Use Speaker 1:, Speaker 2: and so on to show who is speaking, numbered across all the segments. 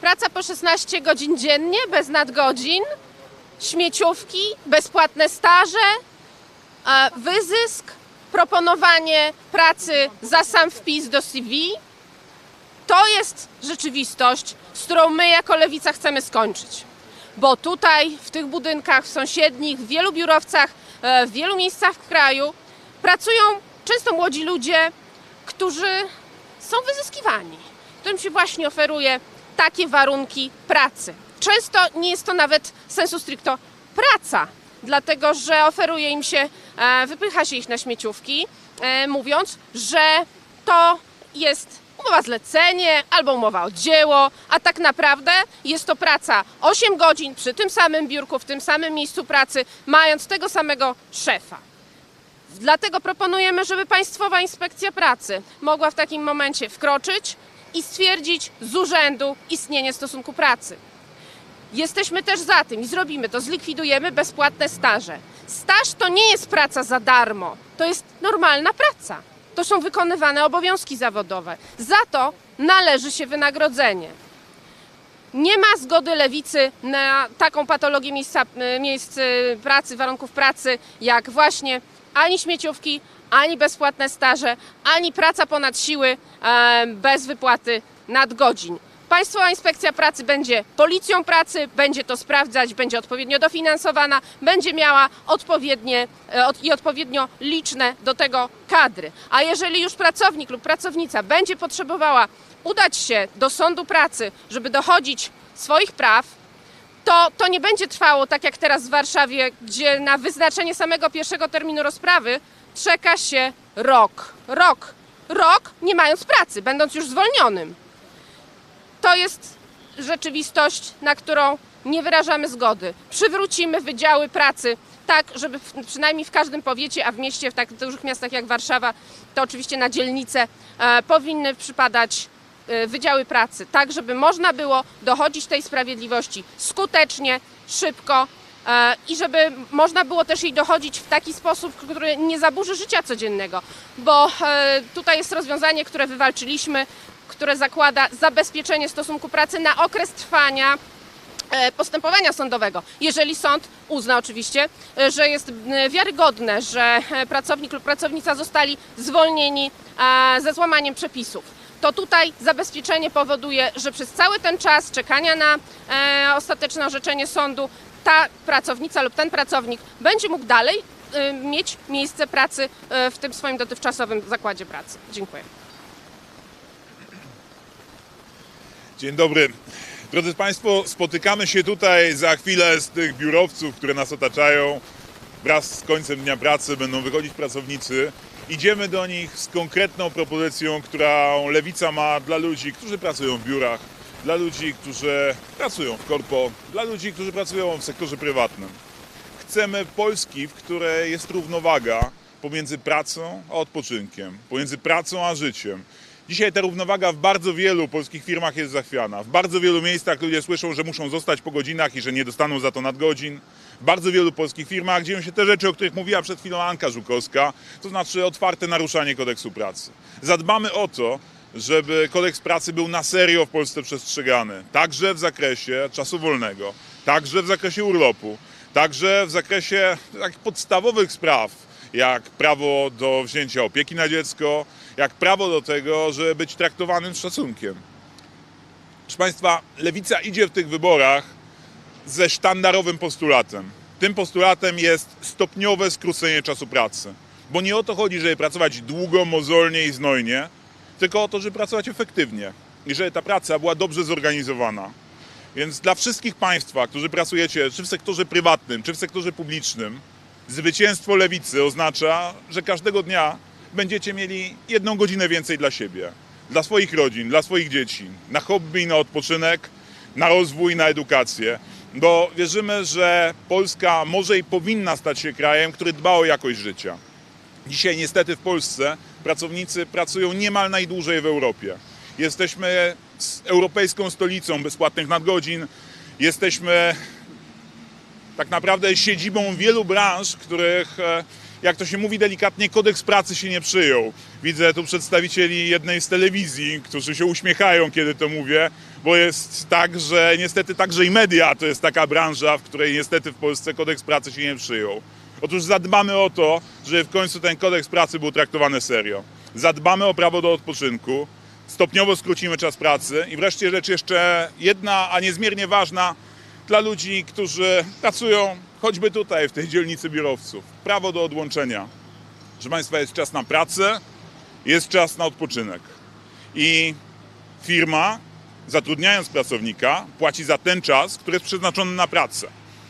Speaker 1: praca po 16 godzin dziennie, bez nadgodzin, śmieciówki, bezpłatne staże, wyzysk, proponowanie pracy za sam wpis do CV. To jest rzeczywistość, z którą my jako lewica chcemy skończyć. Bo tutaj, w tych budynkach, w sąsiednich, w wielu biurowcach, e, w wielu miejscach w kraju pracują często młodzi ludzie, którzy są wyzyskiwani, którym się właśnie oferuje takie warunki pracy. Często nie jest to nawet sensu stricto praca, dlatego że oferuje im się, e, wypycha się ich na śmieciówki, e, mówiąc, że to jest umowa zlecenie albo umowa o dzieło, a tak naprawdę jest to praca 8 godzin przy tym samym biurku, w tym samym miejscu pracy, mając tego samego szefa. Dlatego proponujemy, żeby Państwowa Inspekcja Pracy mogła w takim momencie wkroczyć i stwierdzić z urzędu istnienie stosunku pracy. Jesteśmy też za tym i zrobimy to, zlikwidujemy bezpłatne staże. Staż to nie jest praca za darmo, to jest normalna praca. To są wykonywane obowiązki zawodowe. Za to należy się wynagrodzenie. Nie ma zgody lewicy na taką patologię miejsca, y, miejsc y, pracy, warunków pracy, jak właśnie ani śmieciówki, ani bezpłatne staże, ani praca ponad siły bez wypłaty nadgodzin. Państwowa Inspekcja Pracy będzie policją pracy, będzie to sprawdzać, będzie odpowiednio dofinansowana, będzie miała odpowiednie e, i odpowiednio liczne do tego kadry. A jeżeli już pracownik lub pracownica będzie potrzebowała udać się do sądu pracy, żeby dochodzić swoich praw, to, to nie będzie trwało tak jak teraz w Warszawie, gdzie na wyznaczenie samego pierwszego terminu rozprawy czeka się rok. Rok. Rok nie mając pracy, będąc już zwolnionym. To jest rzeczywistość, na którą nie wyrażamy zgody. Przywrócimy wydziały pracy tak, żeby w, przynajmniej w każdym powiecie, a w mieście, w tak dużych miastach jak Warszawa, to oczywiście na dzielnice e, powinny przypadać wydziały pracy, tak żeby można było dochodzić tej sprawiedliwości skutecznie, szybko e, i żeby można było też jej dochodzić w taki sposób, który nie zaburzy życia codziennego, bo e, tutaj jest rozwiązanie, które wywalczyliśmy, które zakłada zabezpieczenie stosunku pracy na okres trwania e, postępowania sądowego. Jeżeli sąd uzna oczywiście, e, że jest wiarygodne, że e, pracownik lub pracownica zostali zwolnieni e, ze złamaniem przepisów. To tutaj zabezpieczenie powoduje, że przez cały ten czas czekania na e, ostateczne orzeczenie sądu ta pracownica lub ten pracownik będzie mógł dalej e, mieć miejsce pracy e, w tym swoim dotychczasowym zakładzie pracy. Dziękuję.
Speaker 2: Dzień dobry. Drodzy Państwo, spotykamy się tutaj za chwilę z tych biurowców, które nas otaczają. Wraz z końcem dnia pracy będą wychodzić pracownicy. Idziemy do nich z konkretną propozycją, którą lewica ma dla ludzi, którzy pracują w biurach, dla ludzi, którzy pracują w korpo, dla ludzi, którzy pracują w sektorze prywatnym. Chcemy Polski, w której jest równowaga pomiędzy pracą a odpoczynkiem, pomiędzy pracą a życiem. Dzisiaj ta równowaga w bardzo wielu polskich firmach jest zachwiana. W bardzo wielu miejscach ludzie słyszą, że muszą zostać po godzinach i że nie dostaną za to nadgodzin. Bardzo wielu polskich firmach dzieją się te rzeczy, o których mówiła przed chwilą Anka Żukowska, to znaczy otwarte naruszanie kodeksu pracy. Zadbamy o to, żeby kodeks pracy był na serio w Polsce przestrzegany, także w zakresie czasu wolnego, także w zakresie urlopu, także w zakresie takich podstawowych spraw, jak prawo do wzięcia opieki na dziecko, jak prawo do tego, żeby być traktowanym z szacunkiem. Proszę Państwa, lewica idzie w tych wyborach ze sztandarowym postulatem. Tym postulatem jest stopniowe skrócenie czasu pracy. Bo nie o to chodzi, żeby pracować długo, mozolnie i znojnie, tylko o to, żeby pracować efektywnie i żeby ta praca była dobrze zorganizowana. Więc dla wszystkich Państwa, którzy pracujecie czy w sektorze prywatnym, czy w sektorze publicznym, zwycięstwo lewicy oznacza, że każdego dnia będziecie mieli jedną godzinę więcej dla siebie, dla swoich rodzin, dla swoich dzieci, na hobby, na odpoczynek, na rozwój, na edukację. Bo wierzymy, że Polska może i powinna stać się krajem, który dba o jakość życia. Dzisiaj niestety w Polsce pracownicy pracują niemal najdłużej w Europie. Jesteśmy europejską stolicą bezpłatnych nadgodzin. Jesteśmy tak naprawdę siedzibą wielu branż, których, e, jak to się mówi delikatnie, kodeks pracy się nie przyjął. Widzę tu przedstawicieli jednej z telewizji, którzy się uśmiechają, kiedy to mówię, bo jest tak, że niestety także i media to jest taka branża, w której niestety w Polsce kodeks pracy się nie przyjął. Otóż zadbamy o to, żeby w końcu ten kodeks pracy był traktowany serio. Zadbamy o prawo do odpoczynku, stopniowo skrócimy czas pracy i wreszcie rzecz jeszcze jedna, a niezmiernie ważna dla ludzi, którzy pracują choćby tutaj, w tej dzielnicy biurowców. Prawo do odłączenia. Proszę Państwa, jest czas na pracę, jest czas na odpoczynek. I firma, zatrudniając pracownika, płaci za ten czas, który jest przeznaczony na pracę.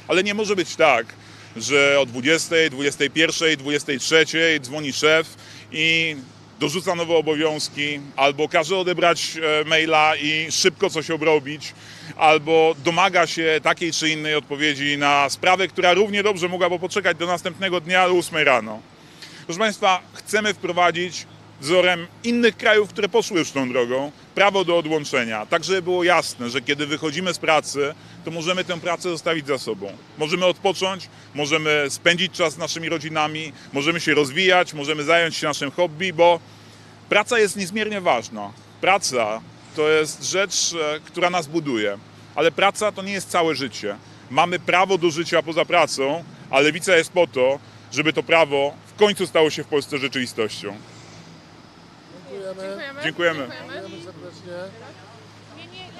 Speaker 2: Ale nie może być tak, że o 20, 21, 23 dzwoni szef i dorzuca nowe obowiązki, albo każe odebrać e, maila i szybko coś obrobić, albo domaga się takiej czy innej odpowiedzi na sprawę, która równie dobrze mogłaby poczekać do następnego dnia o 8 rano. Proszę Państwa, chcemy wprowadzić wzorem innych krajów, które poszły już tą drogą, prawo do odłączenia. Tak, żeby było jasne, że kiedy wychodzimy z pracy, to możemy tę pracę zostawić za sobą. Możemy odpocząć, możemy spędzić czas z naszymi rodzinami, możemy się rozwijać, możemy zająć się naszym hobby, bo praca jest niezmiernie ważna. Praca to jest rzecz, e, która nas buduje, ale praca to nie jest całe życie. Mamy prawo do życia poza pracą, a lewica jest po to, żeby to prawo w końcu stało się w Polsce rzeczywistością.
Speaker 3: Dziękujemy.
Speaker 2: Dziękujemy.
Speaker 3: Dziękujemy serdecznie.